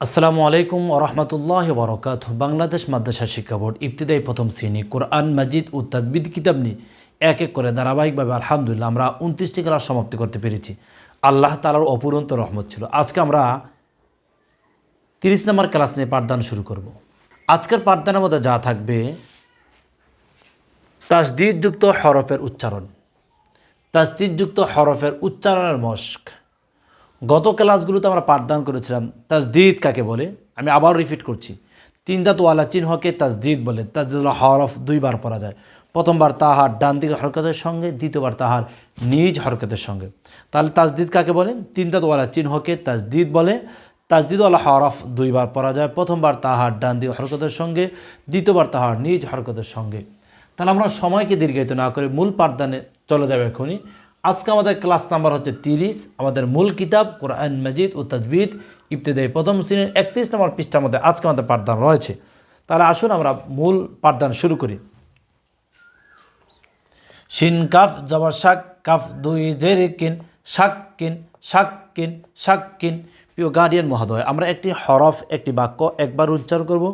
আসসালামু আলাইকুম ওরহমতুল্লাহ বরকাত বাংলাদেশ মাদ্রাসা শিক্ষা বোর্ড ইবতিদায়ী প্রথম শ্রেণি কোরআন, মাজিদ ও তাদবিদ কিতাব নিয়ে এক এক করে ধারাবাহিকভাবে আলহামদুলিল্লাহ আমরা উনত্রিশটি ক্লাস সমাপ্তি করতে পেরেছি। আল্লাহ তালার অপুরন্ত রহমত ছিল। আজকে আমরা তিরিশ নম্বর ক্লাস নিয়ে পাঠদান শুরু করব। আজকের পাঠদানের মধ্যে যা থাকবে, তাসদিদযুক্ত হরফের উচ্চারণ। তাসদিদযুক্ত হরফের উচ্চারণের মস্ক। গত ক্লাসগুলোতে আমরা পাঠদান করেছিলাম, তাজদিদ কাকে বলে? আমি আবার রিপিট করছি। তিন দাঁতওয়ালা চিহ্নকে তাজদিদ বলে। তাজদিদ হরফ দুইবার পড়া যায়। প্রথমবার তাহার, ডান দিকে হরকতের সঙ্গে, দ্বিতীয়বার তাহার নিজ হরকতের সঙ্গে। তাহলে তাজদিদ কাকে বলে? তিন দাঁতওয়ালা চিহ্নকে তাজদিদ বলে। তাজদিদ তাজদিদওয়ালা হরফ দুইবার পড়া যায়। প্রথমবার তাহার, ডান দিকে হরকতের সঙ্গে, দ্বিতীয়বার তাহার নিজ হরকতের সঙ্গে। তাহলে আমরা সময়কে দীর্ঘায়িত না করে মূল পাঠদানে চলে যাবে এখনই। আজকে আমাদের ক্লাস নাম্বার হচ্ছে তিরিশ, আমাদের মূল কিতাব, কোরআন মজিদ ও তাজবিদ ইবতেদায়ী প্রথম শ্রেণির একত্রিশ নম্বর পৃষ্ঠার মধ্যে আজকে আমাদের পাঠদান রয়েছে। তাহলে আসুন আমরা মূল পাঠদান শুরু করি। শিন, কাফ, জবর, শাক, কাফ, দুই, জের, কিন, শাক কিন শাক কিন শাক, কিন। প্রিয় গার্ডিয়ান মহোদয়, আমরা একটি হরফ, একটি বাক্য একবার উচ্চারণ করব।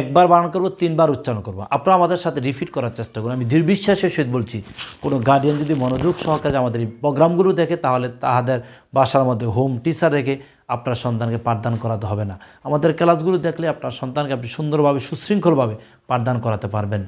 একবার বারণ করব, তিনবার উচ্চারণ করব। আপনারা আমাদের সাথে রিপিট করার চেষ্টা করুন। আমি দীর্ঘশ্বাসের সহিত বলছি, কোনো গার্ডিয়ান যদি মনোযোগ সহকারে আমাদের এই প্রোগ্রামগুলো দেখে, তাহলে তাহাদের বাসার মধ্যে হোম টিচার রেখে আপনার সন্তানকে পাঠদান করাতে হবে না। আমাদের ক্লাসগুলো দেখলে আপনার সন্তানকে আপনি সুন্দরভাবে, সুশৃঙ্খলভাবে পাঠদান করাতে পারবেন।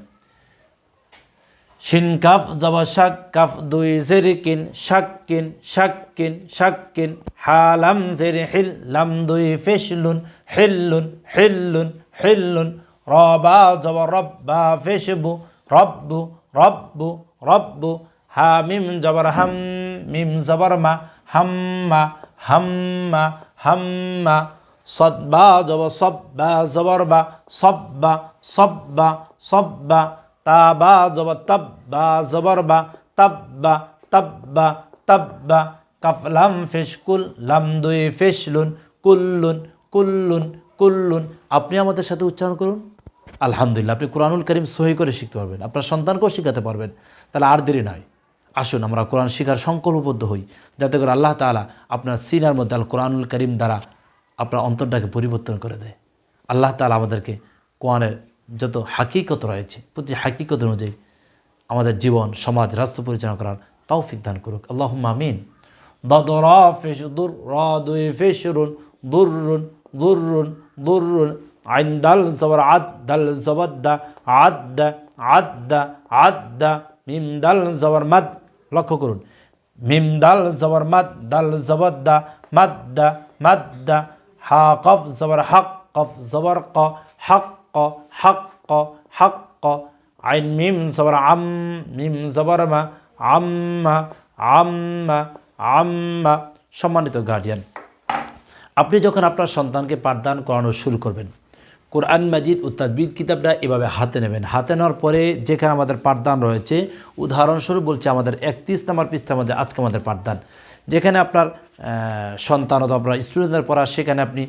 শিন কাফ জবা শাক কাফ দুই জের কিন, শাক কিন শাক কিন শাক কিন, হালাম জের হিল, লাম দুই ফেশলুন হিল্লুন হিল্লুন হিল্লুন, রবা জবা রব্বা ফেশবু, রব্বু রব্বু রব্বু হা মিম জবর হাম, মিম জবর মা, হাম্মা হাম্মা হাম্মা সদ্বা জব সব্বা জবর বা সব্বা সব্বা সব্বা, তাবা জব তাব্বা জবর বা তাব্বা তাব্বা তাব্বা, কাফলাম ফিশকুল লাম দুই ফিশলুন কুল্লুন কুল্লুন কুল্লুন, আপনি আমাদের সাথে উচ্চারণ করুন। আলহামদুলিল্লাহ, আপনি কোরআনুল করিম সহি করে শিখতে পারবেন। আপনার সন্তানকেও শেখাতে পারবেন। তাহলে আর দেরি নয়। আসুন, আমরা কোরআন শিখার সংকল্পবদ্ধ হই, যাতে করে আল্লাহ তাআলা আপনার সিনার মধ্যে আল কোরআনুল করিম দ্বারা আপনার অন্তরটাকে পরিবর্তন করে দেয়। আল্লাহ তাআলা আমাদেরকে কোরআনের যত হাকিকত রয়েছে, প্রতি হাকিকত অনুযায়ী আমাদের জীবন, সমাজ, রাষ্ট্র পরিচালনা করার তৌফিক দান করুক। আল্লাহ মামিন আমিন। দদর ফেস দুর দুই ফেসরুন দুরুন দুরুন আইন দাল জবর আদ দাল জবদ্দা আদ্দা আদ্দা আদ্দা মিম দাল জবর মাদ লক্ষ্য করুন। মিম দাল জবর মাদ দাল জবদ্দা মাদ্দা মাদ্দা হা কফ জবর হক কফ জবর ক হক ক হক ক হক ক আইন মিম জবর আম মিম জবর মা আম্মা আম্মা আম্মা সম্মানিত গার্ডিয়ান আপনি যখন আপনার সন্তানকে পাঠদান করানো শুরু করবেন, কোরআন মাজিদ ও তাজবিদ কিতাবটা এভাবে হাতে নেবেন। হাতে নেওয়ার পরে যেখানে আমাদের পাঠদান রয়েছে, উদাহরণস্বরূপ বলছে আমাদের একত্রিশ নাম্বার পৃষ্ঠার মধ্যে আজকে আমাদের পাঠদান। যেখানে আপনার সন্তান অথবা আপনার স্টুডেন্টদের পড়া, সেখানে আপনি,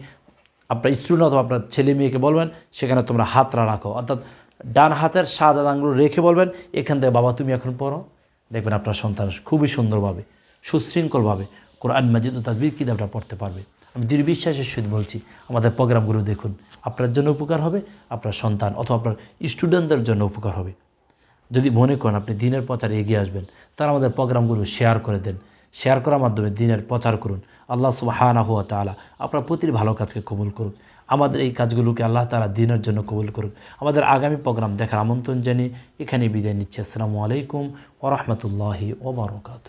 আপনার স্টুডেন্ট অথবা আপনার ছেলে মেয়েকে বলবেন, সেখানে তোমরা হাতরা রাখো। অর্থাৎ ডান হাতের সাদা আঙ্গুল রেখে বলবেন, এখান থেকে, বাবা, তুমি এখন পড়ো। দেখবেন আপনার সন্তান খুবই সুন্দরভাবে, সুশৃঙ্খলভাবে কোরআন মাজিদ ও তাজবির কিতাবটা পড়তে পারবে। আমি দীর্ঘশ্বাসের সহিত বলছি, আমাদের প্রোগ্রামগুলো দেখুন। আপনার জন্য উপকার হবে, আপনার সন্তান অথবা আপনার স্টুডেন্টদের জন্য উপকার হবে। যদি মনে করেন আপনি দিনের প্রচারে এগিয়ে আসবেন, তাহলে আমাদের প্রোগ্রামগুলো শেয়ার করে দেন। শেয়ার করার মাধ্যমে দিনের প্রচার করুন। আল্লাহ সুবাহানা হুয়া তালা আপনার প্রতিটি ভালো কাজকে কবুল করুন আমাদের এই কাজগুলোকে আল্লাহ তালা দিনের জন্য কবুল করুন আমাদের আগামী প্রোগ্রাম দেখার আমন্ত্রণ জানিয়ে এখানে বিদায় নিচ্ছি। আসসালামু আলাইকুম ওরহমতুল্লাহি ওবরকাত